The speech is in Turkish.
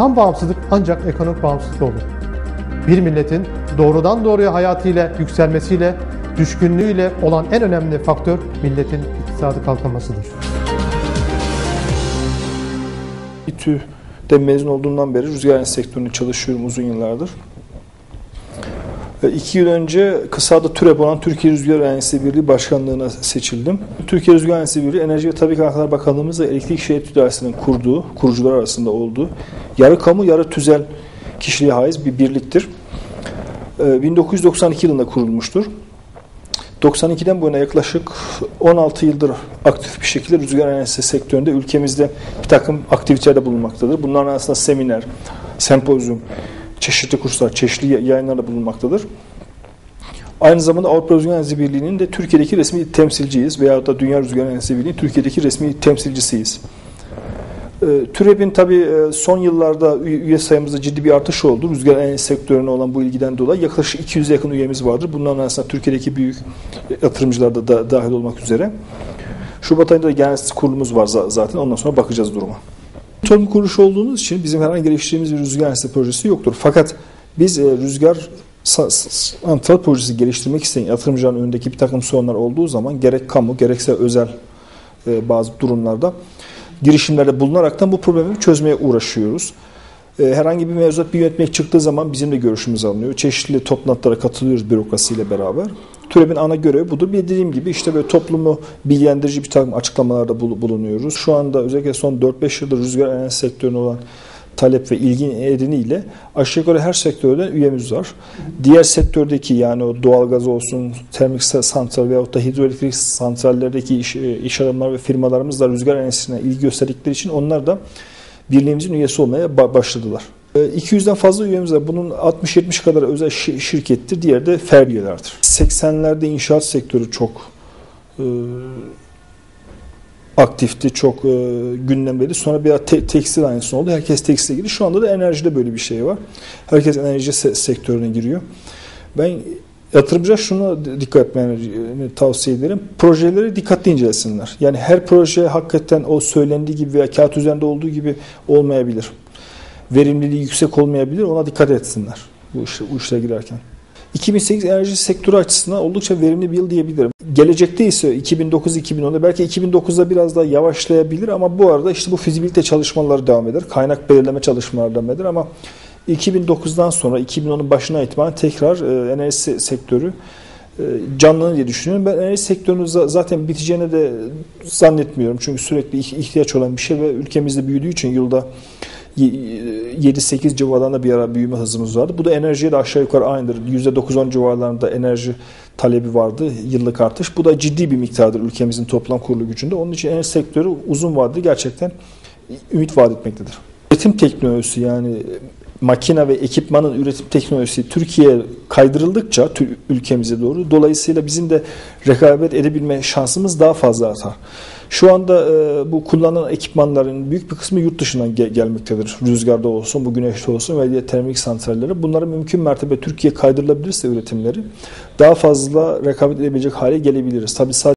Tam bağımsızlık ancak ekonomik bağımsızlık olur. Bir milletin doğrudan doğruya hayatıyla, yükselmesiyle, düşkünlüğüyle olan en önemli faktör milletin iktisadi kalkınmasıdır. İTÜ'de mezun olduğumdan beri rüzgar sektöründe çalışıyorum uzun yıllardır. İki yıl önce kısada TÜREP olan Türkiye Rüzgar Enerjisi Birliği Başkanlığı'na seçildim. Türkiye Rüzgar Enerjisi Birliği Enerji ve Tabii Kaynaklar Bakanlığımız ve Elektrik Şehir İdaresi'nin kurduğu, kurucular arasında olduğu yarı kamu yarı tüzel kişiliğe haiz bir birliktir. 1992 yılında kurulmuştur. 92'den bu yana yaklaşık 16 yıldır aktif bir şekilde rüzgar enerjisi sektöründe ülkemizde bir takım aktivitelerde bulunmaktadır. Bunların arasında seminer, sempozyum, çeşitli kurslar, çeşitli yayınlarda bulunmaktadır. Aynı zamanda Avrupa Rüzgar Enerjisi Birliği'nin de Türkiye'deki resmi temsilciyiz veya da Dünya Rüzgar Enerjisi Birliği'nin Türkiye'deki resmi temsilcisiyiz. TÜREP'in tabi son yıllarda üye sayımızda ciddi bir artış oldu. Rüzgar enerjisi sektörüne olan bu ilgiden dolayı yaklaşık 200'e yakın üyemiz vardır. Bunların arasında Türkiye'deki büyük yatırımcılar da, da dahil olmak üzere. Şubat ayında da genel kurulumuz var zaten. Ondan sonra bakacağız duruma. Toplum kuruluşu olduğumuz için bizim herhangi geliştirdiğimiz bir rüzgar enerjisi projesi yoktur. Fakat biz e, rüzgar santral projesi geliştirmek isteyen yatırımcıların önündeki bir takım sorunlar olduğu zaman gerek kamu gerekse özel e, bazı durumlarda girişimlerde bulunaraktan bu problemi çözmeye uğraşıyoruz. E, herhangi bir mevzuat bir yönetmek çıktığı zaman bizim de görüşümüz alınıyor. Çeşitli toplantılara katılıyoruz bürokrasiyle beraber. TÜREB'in ana görevi budur. Bir dediğim gibi işte böyle toplumu bilgilendirici bir takım açıklamalarda bulunuyoruz. Şu anda özellikle son 4-5 yıldır rüzgar enerji sektörüne olan talep ve ilgi nedeniyle aşağı yukarı her sektörden üyemiz var. Diğer sektördeki yani o doğalgaz olsun, termik santral veyahut da hidroelektrik santrallerdeki iş, iş adamlar ve firmalarımız da rüzgar enerjisine ilgi gösterdikleri için onlar da birliğimizin üyesi olmaya başladılar. 200'den fazla üyemiz var. Bunun 60-70 kadar özel şirkettir. Diğer de fer üyelerdir. 80'lerde inşaat sektörü çok e, aktifti, çok e, gündemdeydi. Sonra bir te, tekstil aynısı oldu. Herkes tekstile girdi. Şu anda da enerjide böyle bir şey var. Herkes enerji se sektörüne giriyor. Ben yatırımcılar şunu dikkat etmeni tavsiye ederim. Projeleri dikkatli incelesinler. Yani her proje hakikaten o söylendiği gibi veya kağıt üzerinde olduğu gibi olmayabilir. Verimliliği yüksek olmayabilir. Ona dikkat etsinler bu, işe, bu işlere girerken. 2008 enerji sektörü açısından oldukça verimli bir yıl diyebilirim. Gelecekte ise 2009-2010'da belki 2009'da biraz daha yavaşlayabilir ama bu arada işte bu fizibilite çalışmaları devam eder. Kaynak belirleme çalışmaları devam eder ama 2009'dan sonra 2010'un başına itibaren tekrar e, enerji sektörü e, canlanır diye düşünüyorum. Ben enerji sektörünün zaten biteceğini de zannetmiyorum. Çünkü sürekli ihtiyaç olan bir şey ve ülkemizde büyüdüğü için yılda 7-8 civarlarında bir ara büyüme hızımız vardı. Bu da enerjiye de aşağı yukarı aynıdır. %9-10 civarlarında enerji talebi vardı yıllık artış. Bu da ciddi bir miktardır ülkemizin toplam kurulu gücünde. Onun için enerji sektörü uzun vadede gerçekten ümit vaat etmektedir. Üretim teknolojisi yani makine ve ekipmanın üretim teknolojisi Türkiye kaydırıldıkça ülkemize doğru dolayısıyla bizim de rekabet edebilme şansımız daha fazla artar. Şu anda e, bu kullanılan ekipmanların büyük bir kısmı yurt dışından gel gelmektedir. Rüzgarda olsun, bu güneşte olsun ve diğer termik santralleri. Bunların mümkün mertebe Türkiye kaydırılabilirse üretimleri daha fazla rekabet edebilecek hale gelebiliriz. Tabii sadece